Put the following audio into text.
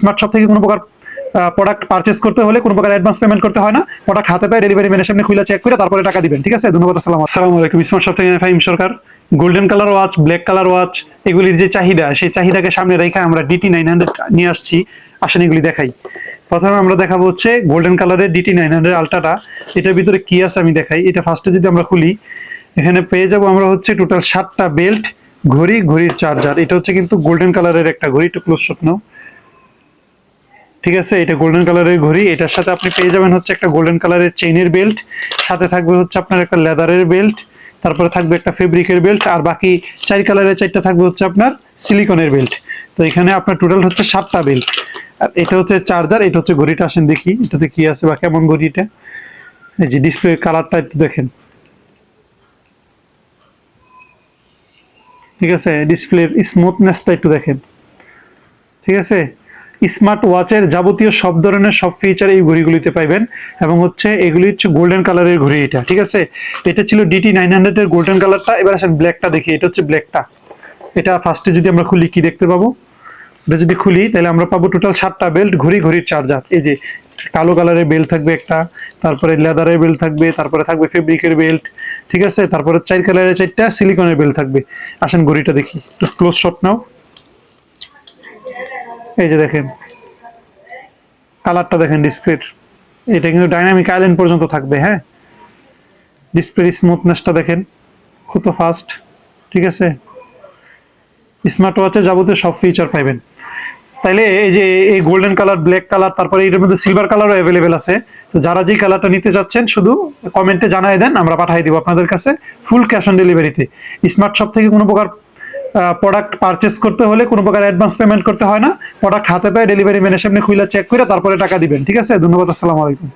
Smart shop থেকে কোনো প্রকার প্রোডাক্ট পারচেস করতে হলে কোনো প্রকার অ্যাডভান্স পেমেন্ট করতে হয় না। প্রোডাক্ট হাতে পায় ডেলিভারি ম্যানের সামনে খুলে চেক করে তারপরে টাকা দিবেন, ঠিক আছে? ধন্যবাদ, আসসালাম আসসালামু আলাইকুম। স্মার্ট শপ থেকে Faim Sarkar. Golden colour watch black colour watch এগুলির যে চাহিদা, সেই চাহিদাকে সামনে রেখে আমরা ডিটি নাইন হান্ড্রেড নিয়ে আসছি। আসেন এগুলি দেখাই। প্রথমে আমরা দেখাবো হচ্ছে গোল্ডেন কালারের ডিটি নাইন হান্ড্রেড আলট্রাটা এটার ভিতরে কি আছে আমি দেখাই। এটা ফার্স্টে যদি আমরা খুলি, এখানে পেয়ে যাব আমরা হচ্ছে টোটাল সাতটা বেল্ট ঘড়ি, ঘড়ির চার্জার এটা হচ্ছে কিন্তু গোল্ডেন কালারের একটা ঘড়ি, একটু ক্লোজ ঠিক আছে? এটা গোল্ডেন কালারের ঘড়ি। এটার সাথে আপনি পেয়ে যাবেন হচ্ছে একটা গোল্ডেন কালারের চেইনের বেল্ট সাথে থাকবে হচ্ছে আপনার একটা লেদারের বেল্ট তারপরে থাকবে একটা ফেব্রিকের বেল্ট আর বাকি চার কালারের চারটা থাকবে হচ্ছে আপনার সিলিকনের বেল্ট তো এখানে আপনার টোটাল হচ্ছে সাতটা বেল্ট আর এটা হচ্ছে চার্জার এটা হচ্ছে ঘড়িটা, আসেন দেখি, এটাতে কি আছে বা কেমন ঘড়িটা এই যে ডিসপ্লে কালারটা একটু দেখেন। ঠিক আছে? ডিসপ্লের স্মুথনেসটা একটু দেখেন। ঠিক আছে? স্মার্ট ওয়াচের যাবতীয় সব ধরনের সব ফিচার এই ঘড়িগুলিতে পাইবেন এবং হচ্ছে এগুলি হচ্ছে গোল্ডেন কালারের ঘড়ি এটা, ঠিক আছে? এটা ছিল ডিটি নাইন হান্ড্রেড এর গোল্ডেন কালারটা এবার আসেন ব্ল্যাকটা দেখি, এটা হচ্ছে ব্ল্যাকটা এটা ফার্স্টে যদি আমরা খুলি, কি দেখতে পাবো? এটা যদি খুলি, তাহলে আমরা পাবো টোটাল সাতটা বেল্ট ঘড়ি, ঘড়ির চার্জার এই যে কালো কালারের বেল্ট থাকবে একটা, তারপরে লেদারের বেল্ট থাকবে, তারপরে থাকবে ফেব্রিকের বেল্ট ঠিক আছে? তারপরে চার কালারের চারটা সিলিকনের বেল্ট থাকবে। আসেন ঘড়িটা দেখি ক্লোজ শট নাও। এই যে দেখেন, কালারটা দেখেন ডিসপ্লের এটা কিন্তু ডাইনামিক আইল্যান্ড পর্যন্ত থাকবে হ্যাঁ? ডিসপ্লের স্মুথনেসটা দেখেন কত ফাস্ট ঠিক আছে? স্মার্ট ওয়াচে যাবতীয় সব ফিচার পাইবেন। তাইলে এই যে এই গোল্ডেন কালার ব্ল্যাক কালার তারপরে এটার মধ্যে সিলভার কালারও অ্যাভেলেবেল আছে। তো যারা যে কালারটা নিতে যাচ্ছেন, শুধু কমেন্টে জানাই দেন, আমরা পাঠিয়ে দিব আপনাদের কাছে ফুল ক্যাশ অন ডেলিভারিতে স্মার্ট শপ থেকে কোনো প্রকার প্রোডাক্ট পারচেস করতে হলে কোনো প্রকার অ্যাডভান্স পেমেন্ট করতে হয় না। প্রোডাক্ট হাতে পায় ডেলিভারি ম্যানের সামনে খুলে চেক করে তারপরে টাকা দিবেন, ঠিক আছে? ধন্যবাদ, আসসালামু আলাইকুম।